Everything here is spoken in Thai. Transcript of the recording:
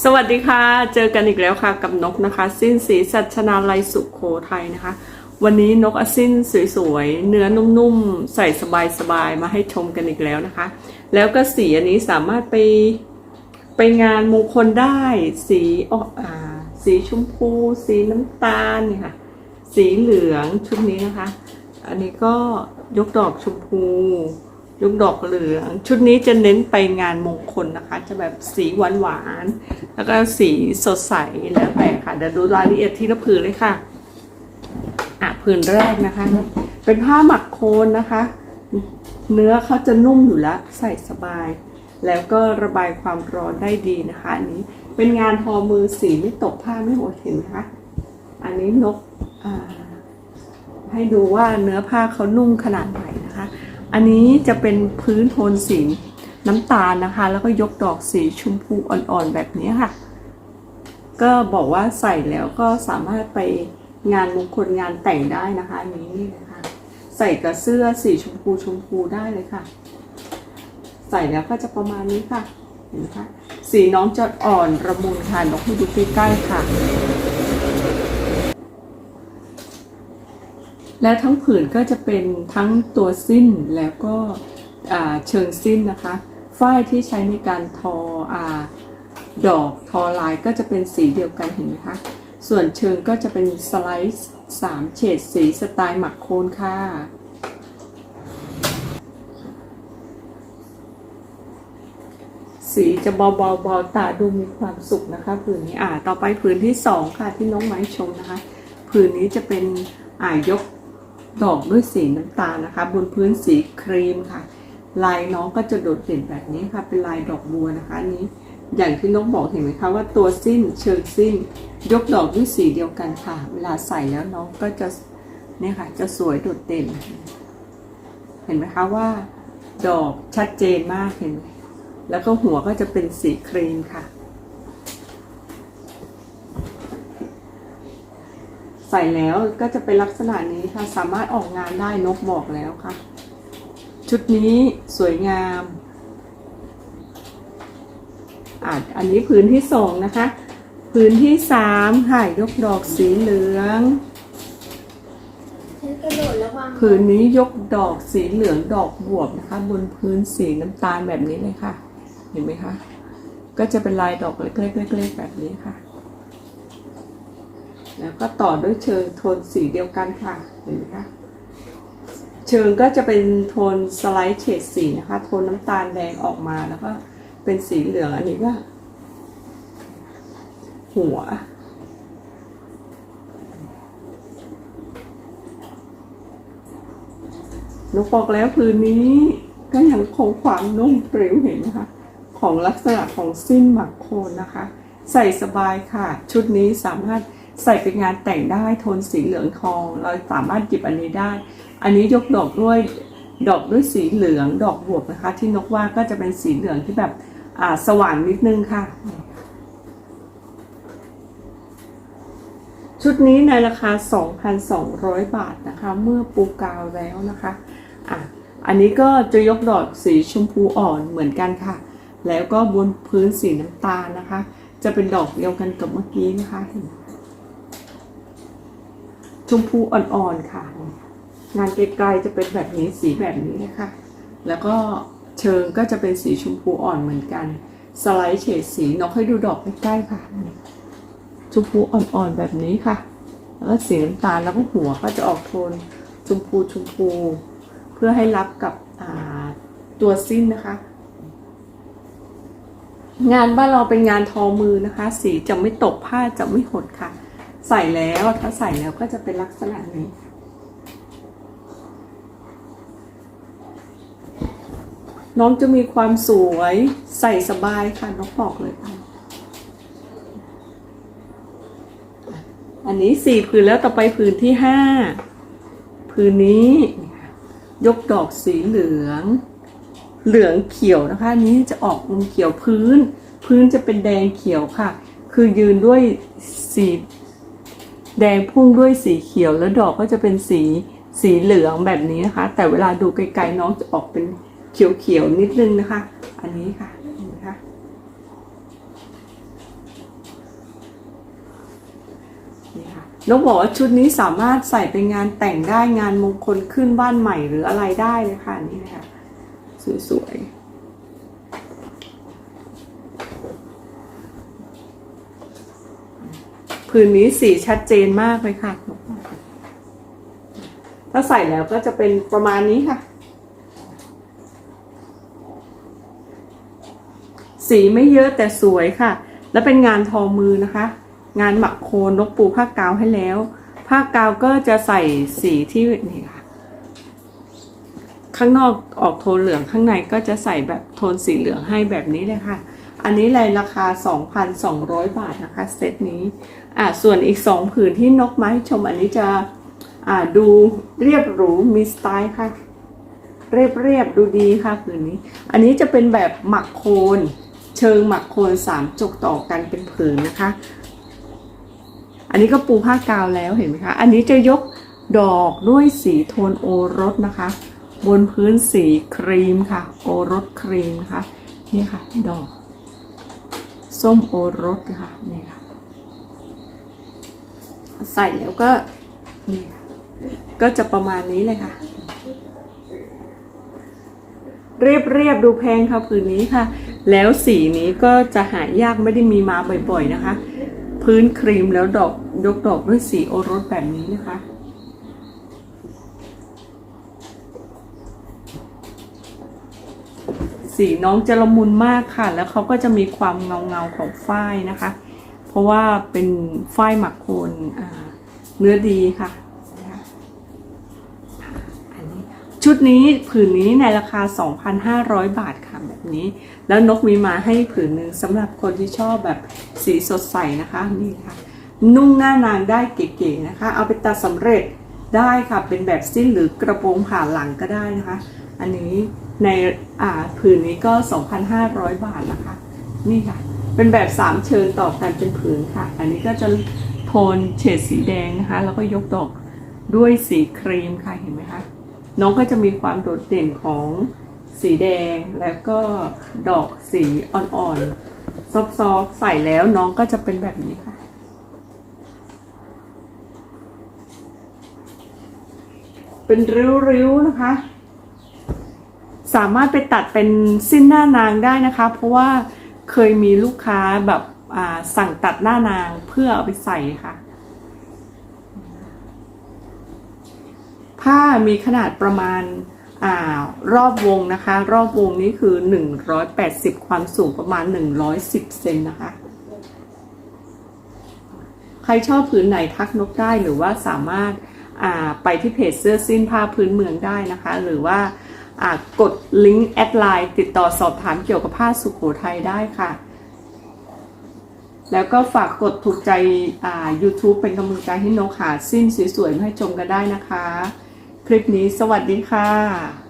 สวัสดีค่ะ เจอกันอีกแล้วค่ะกับนกนะคะ สิ้นสีสัชนาลัยสุขโขทัยนะคะ วันนี้นกอสิ้นสวยๆ เนื้อนุ่มๆ ใส่สบายๆ มาให้ชมกันอีกแล้วนะคะ แล้วก็สีอันนี้สามารถไปไปงานมงคลได้ สีออกอ่าสีชมพู สีน้ำตาลเนี่ยค่ะ สีเหลืองชุดนี้นะคะ อันนี้ก็ยกดอกชมพูยกดอกเหลือง ชุดนี้จะเน้นไปงานมงคลนะคะ จะแบบสีหวานหวาน แล้วก็สีสดใสแล้วแต่ค่ะเดี๋ยวดูรายละเอียดที่ละผืนเลยค่ะอะผืนแรกนะคะ เป็นผ้าหมักโคนนะคะ เนื้อเขาจะนุ่มอยู่แล้วใส่สบาย แล้วก็ระบายความร้อนได้ดีนะคะ อันนี้เป็นงานทอมือสีไม่ตกผ้าไม่หดเห็นไหมคะ อันนี้นกให้ดูว่าเนื้อผ้าเขานุ่มขนาดไหนนะคะ อันนี้จะเป็นพื้นโทนสี น้ำตาลนะคะ แล้วก็ยกดอกสีชมพูอ่อนๆแบบนี้ค่ะ ก็บอกว่าใส่แล้วก็สามารถไปงานมงคลงานแต่งได้นะคะอันนี้นี่นะคะ ใส่กับเสื้อสีชมพูชมพูได้เลยค่ะ ใส่แล้วก็จะประมาณนี้ค่ะเห็นไหมคะสีน้องจะอ่อนระมุนค่ะนกให้ดูใกล้ๆค่ะ และทั้งผืนก็จะเป็นทั้งตัวสิ้นแล้วก็เชิงสิ้นนะคะ ฝ้ายที่ใช้ในการทออดอกทอลายก็จะเป็นสีเดียวกันเห็นไหมคะ ส่วนเชิงก็จะเป็นสไลด์สามเฉดสีสไตล์หมักโคนค่ะสีจะเบาๆเบาตาดูมีความสุขนะคะผืนนี้อ่าต่อไปผืนที่สองค่ะที่น้องไม้ชมนะคะ ผืนนี้จะเป็นอ่ายกดอกด้วยสีน้ำตาลนะคะ บนพื้นสีครีมค่ะ ลายน้องก็จะโดดเด่นแบบนี้ค่ะ เป็นลายดอกบัวนะคะอันนี้อย่างที่น้องบอกเห็นไหมคะว่าตัวสิ้นเชิงสิ้น ยกดอกด้วยสีเดียวกันค่ะ เวลาใส่แล้วน้องก็จะเนี่ยค่ะจะสวยโดดเด่น เห็นไหมคะว่า ดอกชัดเจนมากเห็นไหมแล้วก็หัวก็จะเป็นสีครีมค่ะ ใส่แล้วก็จะเป็นลักษณะนี้ค่ะสามารถออกงานได้นกบอกแล้วค่ะ ชุดนี้สวยงามอะอันนี้พื้นที่สองนะคะ พื้นที่สามค่ะยกดอกสีเหลืองฉันกระโดดระวังพื้นนี้ยกดอกสีเหลืองดอกบวบนะคะ บนพื้นสีน้ำตาลแบบนี้เลยค่ะ เห็นไหมคะ ก็จะเป็นลายดอกเล็กๆๆๆแบบนี้ค่ะ แล้วก็ต่อด้วยเชิงโทนสีเดียวกันค่ะ เห็นไหมคะ เชิงก็จะเป็นโทนสไลด์เฉดสีนะคะ โทนน้ำตาลแดงออกมาแล้วก็เป็นสีเหลืองอันนี้ก็ หัว นกบอกแล้วพื้นนี้ก็ยังคงความนุ่มเปรี้ยวเห็นนะคะ ของลักษณะของสิ้นหมักโคนนะคะ ใส่สบายค่ะ ชุดนี้สามารถ ใส่ไปงานแต่งได้โทนสีเหลืองทอง เราสามารถหยิบอันนี้ได้ อันนี้ยกดอกด้วยดอกด้วยสีเหลืองดอกบวบนะคะ ที่นกว่าก็จะเป็นสีเหลืองที่แบบอ่าสว่างนิดนึงค่ะ ชุดนี้ในราคา 2,200 บาทนะคะ เมื่อปูกาวแล้วนะคะอะอันนี้ก็จะยกดอกสีชมพูอ่อนเหมือนกันค่ะ แล้วก็บนพื้นสีน้ำตาลนะคะ จะเป็นดอกเดียวกันกับเมื่อกี้นะคะเห็นไหม มพูอ่อนๆค่ะ งานไกลๆจะเป็นแบบนี้สีแบบนี้นะคะ แล้วก็เชิงก็จะเป็นสีชมพูอ่อนเหมือนกัน สไลด์เฉดสีนกให้ดูดอกใกล้ๆค่ะ ชมพูอ่อนๆแบบนี้ค่ะ แล้วก็สีน้ำตาลแล้วก็หัวก็จะออกโทนชมพูชมพู เพื่อให้รับกับตัวสิ้นนะคะ งานบ้านเราเป็นงานทอมือนะคะ สีจะไม่ตกผ้าจะไม่หดค่ะ ใส่แล้วถ้าใส่แล้วก็จะเป็นลักษณะนี้ น้องจะมีความสวยใส่สบายค่ะน้องบอกเลยค่ะอันนี้สี่ผืนแล้วต่อไปผืนที่ห้าผืนนี้ ยกดอกสีเหลือง เหลืองเขียวนะคะนนี้จะออกอมเขียวพื้น พื้นจะเป็นแดงเขียวค่ะ คือยืนด้วยสี แดงพุ่งด้วยสีเขียวแล้วดอกก็จะเป็นสีสีเหลืองแบบนี้นะคะ แต่เวลาดูไกลๆน้องจะออกเป็นเขียวๆนิดนึงนะคะ อันนี้ค่ะนี่ค่ะน้องบอกว่าชุดนี้สามารถใส่ไปงานแต่งได้งานมงคลขึ้นบ้านใหม่หรืออะไรได้เลยค่ะนี่นะคะสวย ผืนนี้สีชัดเจนมากเลยค่ะ ถ้าใส่แล้วก็จะเป็นประมาณนี้ค่ะ สีไม่เยอะแต่สวยค่ะ และเป็นงานทอมือนะคะ งานหมักโคนนกปูผ้ากาวให้แล้ว ผ้ากาวก็จะใส่สีที่นี่ค่ะ ข้างนอกออกโทนเหลืองข้างในก็จะใส่แบบโทนสีเหลืองให้แบบนี้เลยค่ะ อันนี้เลยราคา 2,200 บาทนะคะเซตนี้อ่าส่วนอีก 2 ผืนที่นกไม้ชมอันนี้จะอ่าดูเรียบหรูมีสไตล์ค่ะ เรียบเรียบดูดีค่ะผืนนี้ อันนี้จะเป็นแบบหมักโคน เชิงหมักโคนสามจกต่อกันเป็นผืนนะคะ อันนี้ก็ปูผ้ากาวแล้วเห็นไหมคะ อันนี้จะยกดอกด้วยสีโทนโอรสนะคะ บนพื้นสีครีมค่ะ โอรสครีมนะคะนี่ค่ะดอก ส้มโอรสนะคะนี่ค่ะ ใส่แล้วก็นี่ก็จะประมาณนี้เลยค่ะ เรียบเรียบๆดูแพงค่ะผืนนี้ค่ะ แล้วสีนี้ก็จะหายากไม่ได้มีมาบ่อยๆนะคะ พื้นครีมแล้วดอกยกดอกด้วยสีโอรสแบบนี้นะคะ สีน้องจะละมุนมากค่ะ แล้วเขาก็จะมีความเงาเงาของฝ้ายนะคะ เพราะว่าเป็นฝ้ายหมักโคนเนื้อดีค่ะ ชุดนี้ผืนนี้ในราคา 2,500 บาทค่ะแบบนี้ แล้วนกมีมาให้ผืนหนึ่งสำหรับคนที่ชอบแบบสีสดใสนะคะนี่ค่ะ นุ่งหน้านางได้เก๋ๆนะคะ เอาไปตัดสำเร็จได้ค่ะเป็นแบบสิ้นหรือกระโปรงผ่าหลังก็ได้นะคะ อันนี้ ในอ่าผืนนี้ก็ 2,500 บาทนะคะ นี่ค่ะ เป็นแบบสามเชิงต่อกันเป็นผืนค่ะ อันนี้ก็จะโทนเฉดสีแดงนะคะ แล้วก็ยกดอกด้วยสีครีมค่ะ เห็นไหมคะ น้องก็จะมีความโดดเด่นของสีแดง แล้วก็ดอกสีอ่อนๆ ซอฟๆ ใส่แล้วน้องก็จะเป็นแบบนี้ค่ะเป็นริ้วๆนะคะ สามารถไปตัดเป็นสิ้นหน้านางได้นะคะ เพราะว่าเคยมีลูกค้าแบบสั่งตัดหน้านางเพื่อเอาไปใส่ค่ะ ผ้ามีขนาดประมาณอารอบวงนะคะ รอบวงนี้คือ 180 ความสูงประมาณ 110 เซนนะคะ ใครชอบผืนไหนทักนกได้หรือว่าสามารถาไปที่เพจเสื้อสิ้นผ้าพื้นเมืองได้นะคะ หรือว่า กดลิงก์แอดไลน์ติดต่อสอบถามเกี่ยวกับผ้าสุขโขทัยได้ค่ะ แล้วก็ฝากกดถูกใจอ่า YouTube เป็นกำลังใจให้นกหาสิ้นสวยๆมาให้ชมกันได้นะคะ คลิปนี้สวัสดีค่ะ